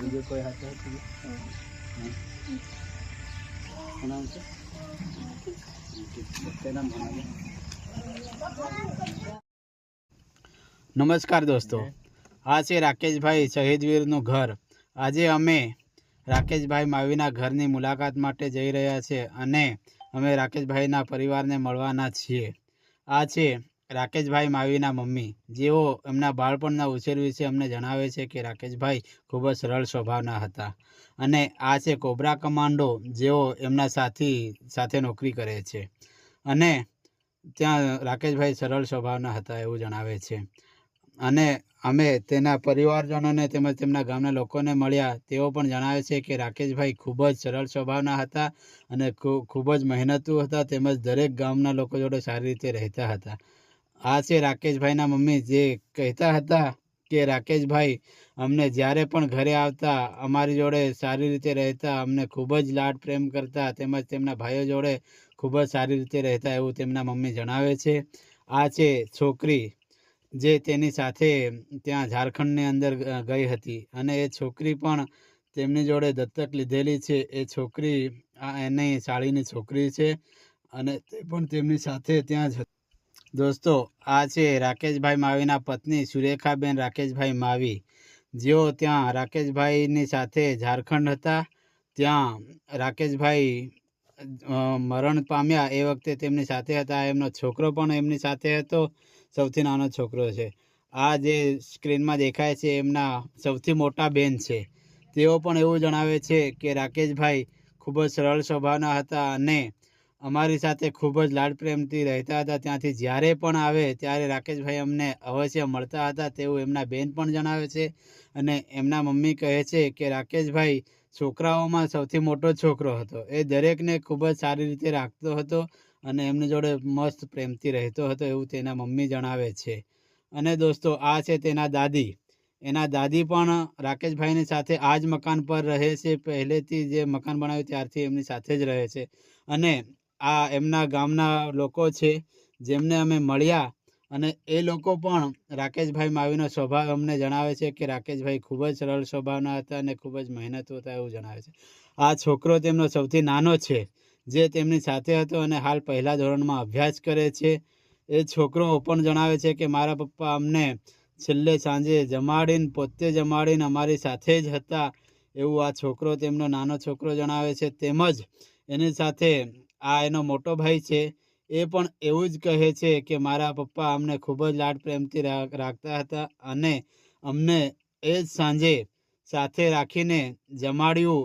બીજું કોઈ હાથે હતી? નામ છે નમસ્કાર દોસ્તો. આ છે રાકેશભાઈ શહીદવીરનું ઘર. આજે અમે રાકેશભાઈ માવીના ઘરની મુલાકાત માટે જઈ રહ્યા છે અને અમે રાકેશભાઈના પરિવારને મળવાના છીએ. આ છે રાકેશભાઈ માવીના મમ્મી. જેઓ એમના બાળપણના ઉછેર વિશે અમને જણાવે છે કે રાકેશભાઈ ખૂબ જ સરળ સ્વભાવના હતા અને આ છે કોબરા કમાન્ડો જેઓ એમના સાથી સાથે નોકરી કરે છે. અને ત્યાં રાકેશભાઈ સરળ સ્વભાવના હતા એવું જણાવે છે. અને અમે તેના પરિવારજનોને તેમજ તેમના ગામના લોકોને મળ્યા. તેઓ પણ જણાવે છે કે રાકેશભાઈ ખૂબ જ સરળ સ્વભાવના હતા અને ખૂબ જ મહેનતુ હતા તેમજ દરેક ગામના લોકો જોડે સારી રીતે રહેતા હતા. આ છે રાકેશભાઈના મમ્મી. જે કહેતા હતા કે, રાકેશભાઈ, અમને જ્યારે પણ ઘરે આવતા, અમારી જોડે સારી રીતે રહેતા, અમને ખૂબ જ લાડ પ્રેમ કરતા, તેમજ તેમના ભાઈઓ જોડે ખૂબ જ સારી રીતે રહેતા, એવું તેમના મમ્મી જણાવે છે. આ છે છોકરી જે તેની સાથે ત્યાં ઝારખંડની અંદર ગઈ હતી. અને એ છોકરી પણ તેમની જોડે દત્તક લીધેલી છે. એ છોકરી, આ એની સાળીની છોકરી છે. અને તે પણ તેમની સાથે ત્યાં જ હતી. દોસ્તો, આ છે રાકેશભાઈ માવીના પત્ની સુરેખાબેન રાકેશભાઈ માવી. જેઓ ત્યાં રાકેશભાઈની સાથે ઝારખંડ હતા. ત્યાં રાકેશભાઈ મરણ પામ્યા એ વખતે તેમની સાથે હતા. એમનો છોકરો પણ એમની સાથે હતો. સૌથી નાનો છોકરો છે. આ જે સ્ક્રીનમાં દેખાય છે એમના સૌથી મોટા બેન છે. તેઓ પણ એવું જણાવે છે કે રાકેશભાઈ ખૂબ જ સરળ સ્વભાવના હતા અને અમારી સાથે ખૂબ જ લાડ પ્રેમથી રહેતા હતા. ત્યાંથી જ્યારે પણ આવે, ત્યારે રાકેશભાઈ અમને અવશ્ય મળતા હતા. તેવું એમના બેન પણ જણાવે છે અને એમના મમ્મી કહે છે કે, રાકેશભાઈ, છોકરાઓમાં સૌથી મોટો છોકરો હતો. એ દરેકને ખૂબ જ સારી રીતે રાખતો હતો અને એમની જોડે મસ્ત પ્રેમથી રહેતો હતો, એવું તેના મમ્મી જણાવે છે. અને દોસ્તો, આ છે તેના દાદી. એના દાદી પણ રાકેશભાઈની સાથે આ જ મકાન પર રહે છે. પહેલેથી જે મકાન બનાવ્યું, ત્યારથી એમની સાથે જ રહે છે. અને આ એમના ગામના લોકો છે, જેમને અમે મળ્યા અને એ લોકો પણ રાકેશભાઈ માવીનો સ્વભાવ અમને જણાવે છે કે રાકેશભાઈ ખૂબ જ સરળ સ્વભાવના હતા અને ખૂબ જ મહેનતુ હતા એવું જણાવે છે. આ છોકરો તેમનો સૌથી નાનો છે, જે તેમની સાથે હતો અને હાલ પહેલા ધોરણમાં અભ્યાસ કરે છે. એ છોકરો પણ જણાવે છે કે મારા પપ્પા અમને છેલ્લે સાંજે જમાડીને, પોતે જમાડીને અમારી સાથે જ હતા એવું આ છોકરો, તેમનો નાનો છોકરો જણાવે છે. તેમજ એની સાથે આ એનો મોટો ભાઈ છે, એ પણ એવું જ કહે છે કે મારા પપ્પા અમને ખૂબ જ લાડ પ્રેમથી રાખતા હતા અને અમને એ જ સાંજે સાથે રાખીને જમાડ્યું